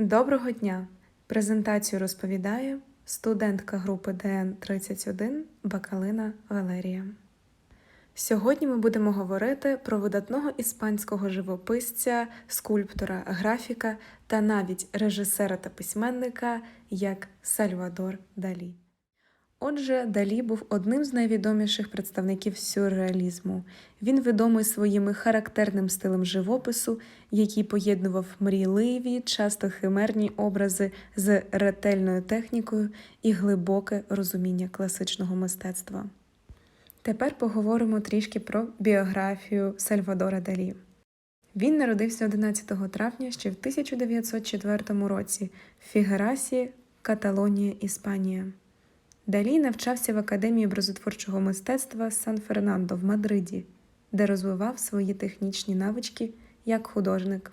Доброго дня! Презентацію розповідає студентка групи ДН 31 Бакалина Валерія. Сьогодні ми будемо говорити про видатного іспанського живописця, скульптора, графіка та навіть режисера та письменника як Сальвадор Далі. Отже, Далі був одним з найвідоміших представників сюрреалізму. Він відомий своїм характерним стилем живопису, який поєднував мрійливі, часто химерні образи з ретельною технікою і глибоке розуміння класичного мистецтва. Тепер поговоримо трішки про біографію Сальвадора Далі. Він народився 11 травня ще в 1904 році в Фігерасі, Каталонія, Іспанія. Далі навчався в Академії образотворчого мистецтва Сан-Фернандо в Мадриді, де розвивав свої технічні навички як художник.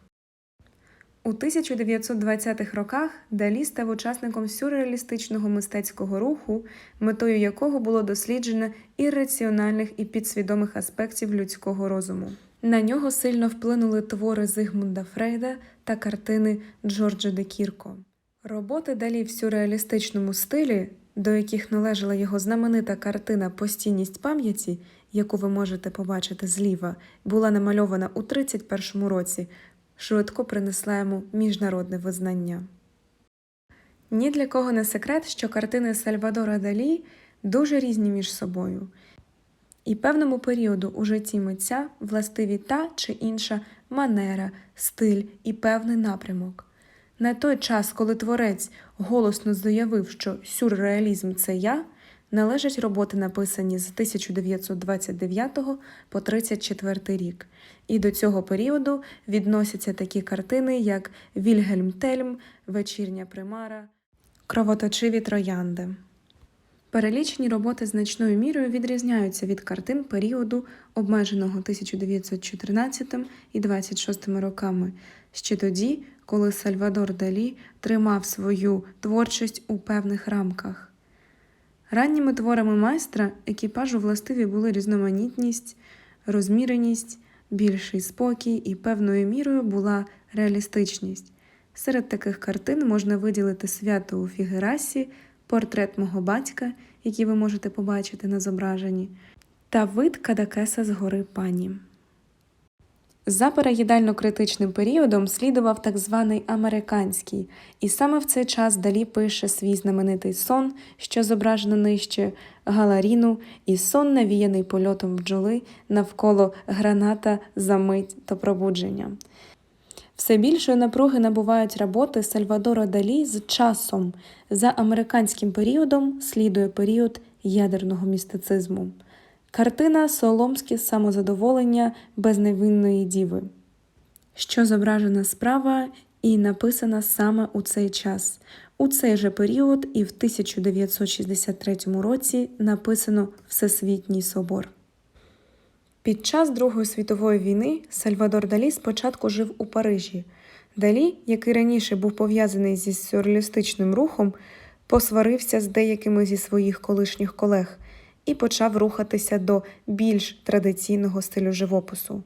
У 1920-х роках Далі став учасником сюрреалістичного мистецького руху, метою якого було дослідження ірраціональних і підсвідомих аспектів людського розуму. На нього сильно вплинули твори Зигмунда Фрейда та картини Джорджа де Кірко. Роботи Далі в сюрреалістичному стилі до яких належала його знаменита картина Постійність пам'яті, яку ви можете побачити зліва, була намальована у 31-му році, швидко принесла йому міжнародне визнання. Ні для кого не секрет, що картини Сальвадора Далі дуже різні між собою, і певному періоду у житті митця властиві та чи інша манера, стиль і певний напрямок. На той час, коли творець голосно заявив, що сюрреалізм це я, належать роботи, написані з 1929 по 34 рік, і до цього періоду відносяться такі картини, як Вільгельм Тельм, Вечірня примара, Кровоточиві троянди. Перелічені роботи значною мірою відрізняються від картин періоду, обмеженого 1914 і 26 роками, ще тоді, коли Сальвадор Далі тримав свою творчість у певних рамках. Ранніми творами майстра екіпажу властиві були різноманітність, розміреність, більший спокій і певною мірою була реалістичність. Серед таких картин можна виділити свято у Фігерасі, портрет мого батька, який ви можете побачити на зображенні, та вид Кадакеса з гори пані. За переїдально-критичним періодом слідував так званий американський, і саме в цей час Далі пише свій знаменитий сон, що зображено нижче Галаріну, і сон, навіяний польотом бджоли навколо граната за мить до пробудження. Все більшої напруги набувають роботи Сальвадора Далі з часом. За американським періодом слідує період ядерного містицизму. Картина Соломське самозадоволення безневинної діви, що зображена справа і написана саме у цей час. У цей же період і в 1963 році написано Всесвітній собор. Під час Другої світової війни Сальвадор Далі спочатку жив у Парижі. Далі, який раніше був пов'язаний зі сюрреалістичним рухом, посварився з деякими зі своїх колишніх колег і почав рухатися до більш традиційного стилю живопису.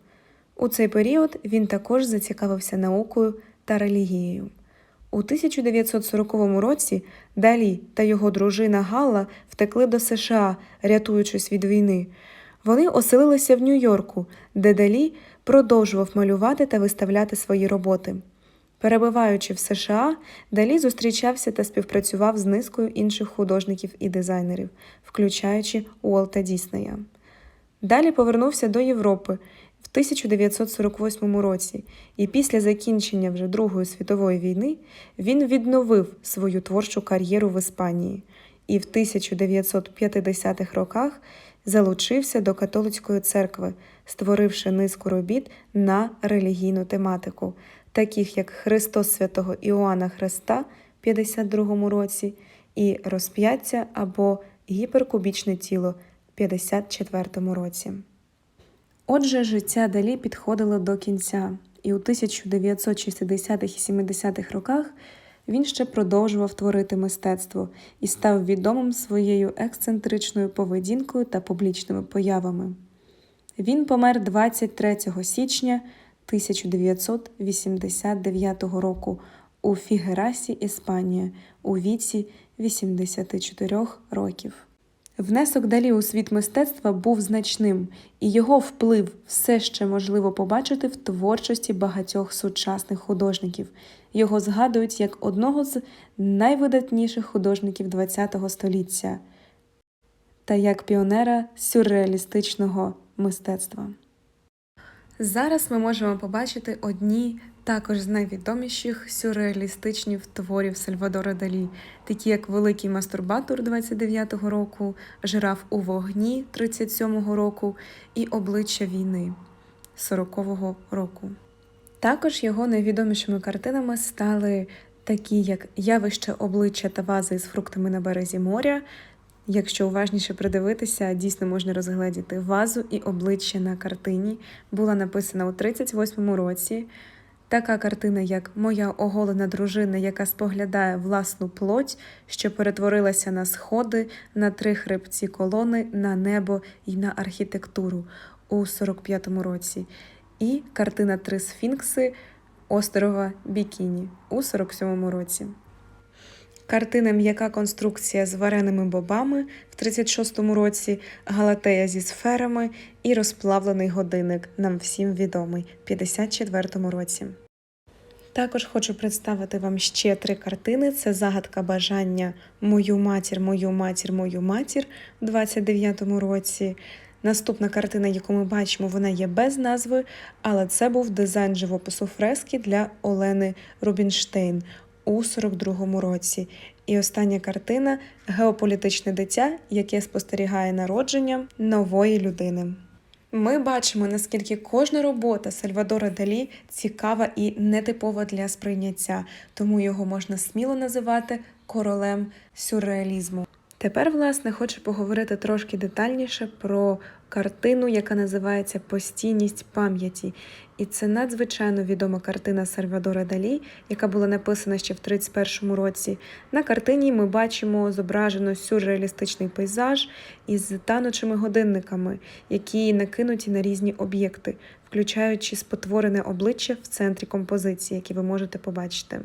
У цей період він також зацікавився наукою та релігією. У 1940 році Далі та його дружина Галла втекли до США, рятуючись від війни. Вони оселилися в Нью-Йорку, де Далі продовжував малювати та виставляти свої роботи. Перебуваючи в США, Далі зустрічався та співпрацював з низкою інших художників і дизайнерів, включаючи Уолта Діснея. Далі повернувся до Європи в 1948 році, і після закінчення вже Другої світової війни він відновив свою творчу кар'єру в Іспанії і в 1950-х роках залучився до католицької церкви, створивши низку робіт на релігійну тематику таких як Христос святого Іоанна Христа в 52 році і Розп'яття або Гіперкубічне тіло в 54 році. Отже, життя Далі підходило до кінця, і у 1960-х і 70-х роках він ще продовжував творити мистецтво і став відомим своєю ексцентричною поведінкою та публічними появами. Він помер 23 січня 1989 року у Фігерасі, Іспанія, у віці 84 років. Внесок Далі у світ мистецтва був значним, і його вплив все ще можливо побачити в творчості багатьох сучасних художників. Його згадують як одного з найвидатніших художників ХХ століття та як піонера сюрреалістичного мистецтва. Зараз ми можемо побачити одні також з найвідоміших сюрреалістичних творів Сальвадора Далі, такі як Великий мастурбатор 29-го року, Жираф у вогні 37-го року і Обличчя війни 40-го року. Також його найвідомішими картинами стали такі, як Явище обличчя та вази з фруктами на березі моря. Якщо уважніше придивитися, дійсно можна розгледіти вазу і обличчя на картині. Була написана у 38-му році. Така картина, як Моя оголена дружина, яка споглядає власну плоть, що перетворилася на сходи, на три хребці колони, на небо і на архітектуру у 45-му році. І картина Три сфінкси острова Бікіні у 47-му році. Картина М'яка конструкція з вареними бобами в 36-му році, Галатея зі сферами і розплавлений годинник, нам всім відомий, в 54-му році. Також хочу представити вам ще три картини: це загадка бажання Мою матір, мою матір, мою матір в 29-му році. Наступна картина, яку ми бачимо, вона є без назви, але це був дизайн живопису фрески для Олени Рубінштейн у 42-му році. І остання картина геополітичне дитя, яке спостерігає народження нової людини. Ми бачимо, наскільки кожна робота Сальвадора Далі цікава і нетипова для сприйняття, тому його можна сміло називати королем сюрреалізму. Тепер, власне, хочу поговорити трошки детальніше про картину, яка називається Постійність пам'яті. І це надзвичайно відома картина Сальвадора Далі, яка була написана ще в 31-му році. На картині ми бачимо зображено сюрреалістичний пейзаж із танучими годинниками, які накинуті на різні об'єкти, включаючи спотворене обличчя в центрі композиції, які ви можете побачити.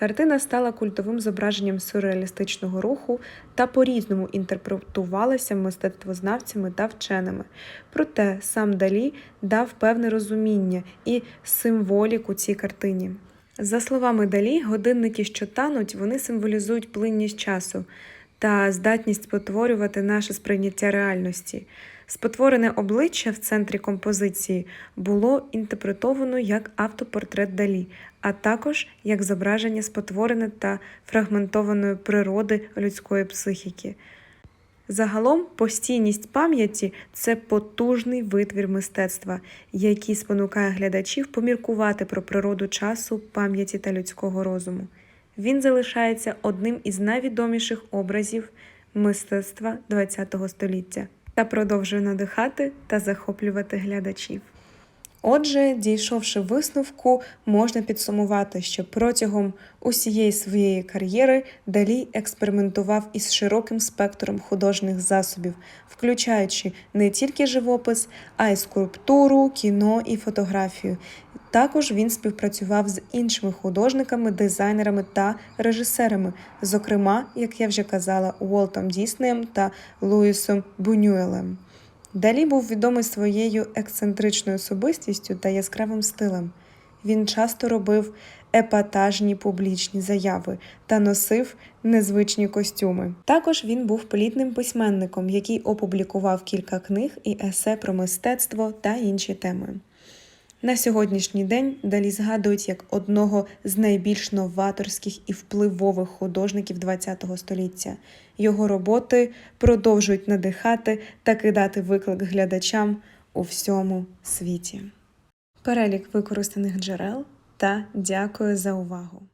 Картина стала культовим зображенням сюрреалістичного руху та по-різному інтерпретувалася мистецтвознавцями та вченими. Проте сам Далі дав певне розуміння і символіку цій картині. За словами Далі, годинники, що тануть, вони символізують плинність часу та здатність спотворювати наше сприйняття реальності. Спотворене обличчя в центрі композиції було інтерпретовано як автопортрет Далі, а також як зображення спотворене та фрагментованої природи людської психіки. Загалом постійність пам'яті це потужний витвір мистецтва, який спонукає глядачів поміркувати про природу часу, пам'яті та людського розуму. Він залишається одним із найвідоміших образів мистецтва ХХ століття та продовжує надихати та захоплювати глядачів. Отже, дійшовши висновку, можна підсумувати, що протягом усієї своєї кар'єри Далі експериментував із широким спектром художніх засобів, включаючи не тільки живопис, а й скульптуру, кіно і фотографію. Також він співпрацював з іншими художниками, дизайнерами та режисерами, зокрема, як я вже казала, Уолтом Діснеєм та Луїсом Бунюелем. Далі був відомий своєю ексцентричною особистістю та яскравим стилем. Він часто робив епатажні публічні заяви та носив незвичні костюми. Також він був плітним письменником, який опублікував кілька книг і есе про мистецтво та інші теми. На сьогоднішній день Далі згадують як одного з найбільш новаторських і впливових художників ХХ століття. Його роботи продовжують надихати та кидати виклик глядачам у всьому світі. Перелік використаних джерел та дякую за увагу!